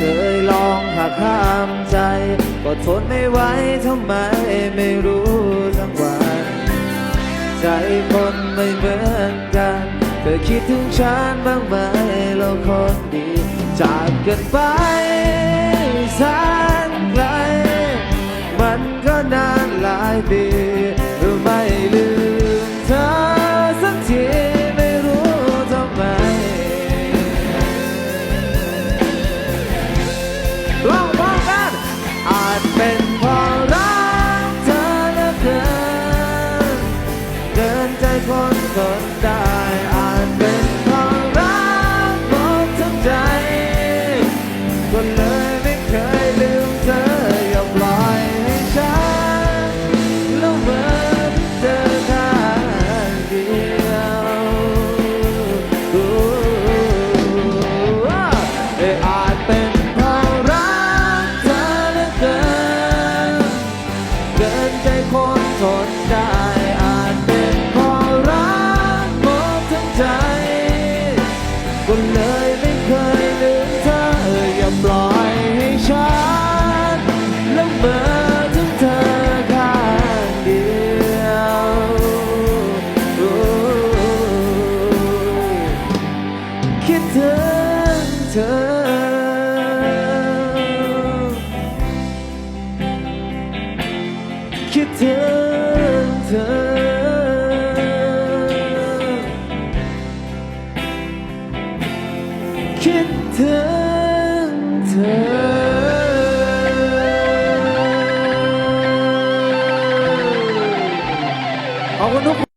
เคยลองหักห้ามใจ ก็ทนไม่ไหวทำไมไม่รู้ทั้งวัน ใจคนไม่เหมือนกันเคยคิดถึงฉันบ้างไหมเราคนดีจากกันไปแสนไกลมันก็นานหลายปี ร้องพร้อมกันอาจเป็นเพราะรักเธอเหลือเกินเกินใจคนทนได้ ทนได้อาจเป็นเพราะรักหมดทั้งใจก็เลยไม่เคยลืมเธออย่าปล่อยให้ฉันละเมอถึงเธอข้างเดียวคิดถึงเธอคิดถึง ธอ คิดถึงเธอขอบคุณทุก